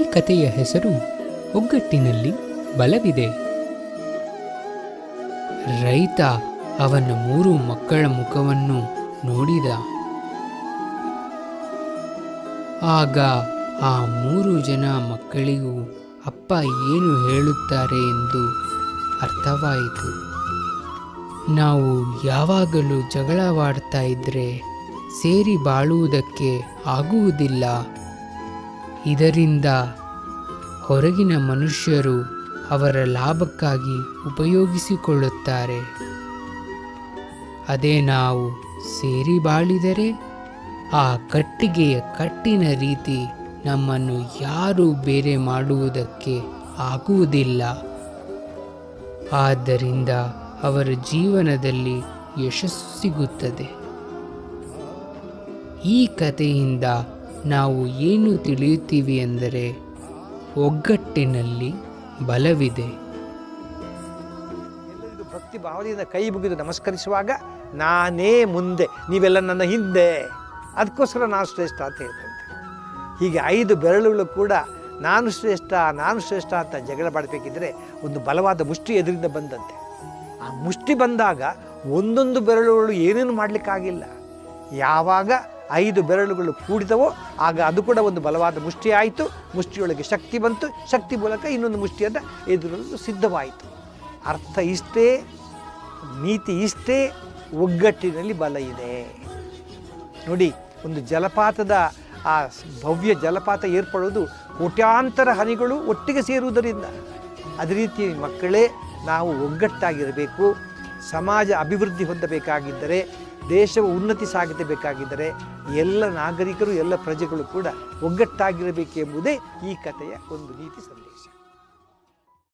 ಈ ಕಥೆಯ ಹೆಸರು ಒಗ್ಗಟ್ಟಿನಲ್ಲಿ ಬಲವಿದೆ. ರೈತ ಅವನ ಮೂರು ಮಕ್ಕಳ ಮುಖವನ್ನು ನೋಡಿದ. ಆಗ ಆ ಮೂರು ಜನ ಮಕ್ಕಳಿಗೂ ಅಪ್ಪ ಏನು ಹೇಳುತ್ತಾರೆ ಎಂದು ಅರ್ಥವಾಯಿತು. ನಾವು ಯಾವಾಗಲೂ ಜಗಳವಾಡ್ತಾ ಇದ್ರೆ ಸೇರಿ ಬಾಳುವುದಕ್ಕೆ ಆಗುವುದಿಲ್ಲ. ಇದರಿಂದ ಹೊರಗಿನ ಮನುಷ್ಯರು ಅವರ ಲಾಭಕ್ಕಾಗಿ ಉಪಯೋಗಿಸಿಕೊಳ್ಳುತ್ತಾರೆ. ಅದೇ ನಾವು ಸೇರಿ ಬಾಳಿದರೆ ಆ ಕಟ್ಟಿಗೆಯ ಕಟ್ಟಿನ ರೀತಿ ನಮ್ಮನ್ನು ಯಾರೂ ಬೇರೆ ಮಾಡುವುದಕ್ಕೆ ಆಗುವುದಿಲ್ಲ. ಆದ್ದರಿಂದ ಅವರ ಜೀವನದಲ್ಲಿ ಯಶಸ್ಸು ಸಿಗುತ್ತದೆ. ಈ ಕಥೆಯಿಂದ ನಾವು ಏನು ತಿಳಿಯುತ್ತೀವಿ ಎಂದರೆ ಒಗ್ಗಟ್ಟಿನಲ್ಲಿ ಬಲವಿದೆ. ಭಕ್ತಿ ಭಾವದಿಂದ ಕೈ ಮುಗಿದು ನಮಸ್ಕರಿಸುವಾಗ ನಾನೇ ಮುಂದೆ, ನೀವೆಲ್ಲ ನನ್ನ ಹಿಂದೆ. ಅದಕ್ಕೋಸ್ಕರ ನಾನು ಶ್ರೇಷ್ಠ ಅಂತ ಹೇಳ್ತಂತೆ ಹೀಗೆ ಐದು ಬೆರಳುಗಳು ಕೂಡ ನಾನು ಶ್ರೇಷ್ಠ ನಾನು ಶ್ರೇಷ್ಠ ಅಂತ ಜಗಳ ಮಾಡಬೇಕಿದ್ರೆ ಒಂದು ಬಲವಾದ ಮುಷ್ಟಿ ಎದುರಿಂದ ಬಂದಂತೆ. ಆ ಮುಷ್ಟಿ ಬಂದಾಗ ಒಂದೊಂದು ಬೆರಳುಗಳು ಏನೇನು ಮಾಡಲಿಕ್ಕಾಗಿಲ್ಲ. ಯಾವಾಗ ಐದು ಬೆರಳುಗಳು ಕೂಡಿದವೋ, ಆಗ ಅದು ಕೂಡ ಒಂದು ಬಲವಾದ ಮುಷ್ಟಿ ಆಯಿತು ಮುಷ್ಟಿಯೊಳಗೆ ಶಕ್ತಿ ಬಂತು. ಶಕ್ತಿ ಮೂಲಕ ಇನ್ನೊಂದು ಮುಷ್ಟಿಯನ್ನು ಎದುರಲು ಸಿದ್ಧವಾಯಿತು. ಅರ್ಥ ಇಷ್ಟೇ, ನೀತಿ ಇಷ್ಟೇ, ಒಗ್ಗಟ್ಟಿನಲ್ಲಿ ಬಲ ಇದೆ. ನೋಡಿ, ಒಂದು ಜಲಪಾತದ, ಆ ಭವ್ಯ ಜಲಪಾತ ಏರ್ಪಡೋದು ಕೋಟ್ಯಾಂತರ ಹನಿಗಳು ಒಟ್ಟಿಗೆ ಸೇರುವುದರಿಂದ. ಅದೇ ರೀತಿ ಮಕ್ಕಳೇ, ನಾವು ಒಗ್ಗಟ್ಟಾಗಿರಬೇಕು. ಸಮಾಜ ಅಭಿವೃದ್ಧಿ ಹೊಂದಬೇಕಾಗಿದ್ದರೆ, ದೇಶವು ಉನ್ನತಿ ಸಾಗಿಸಬೇಕಾಗಿದ್ದರೆ, ಎಲ್ಲ ನಾಗರಿಕರು, ಎಲ್ಲ ಪ್ರಜೆಗಳು ಕೂಡ ಒಗ್ಗಟ್ಟಾಗಿರಬೇಕೆಂಬುದೇ ಈ ಕಥೆಯ ಒಂದು ನೀತಿ ಸಂದೇಶ.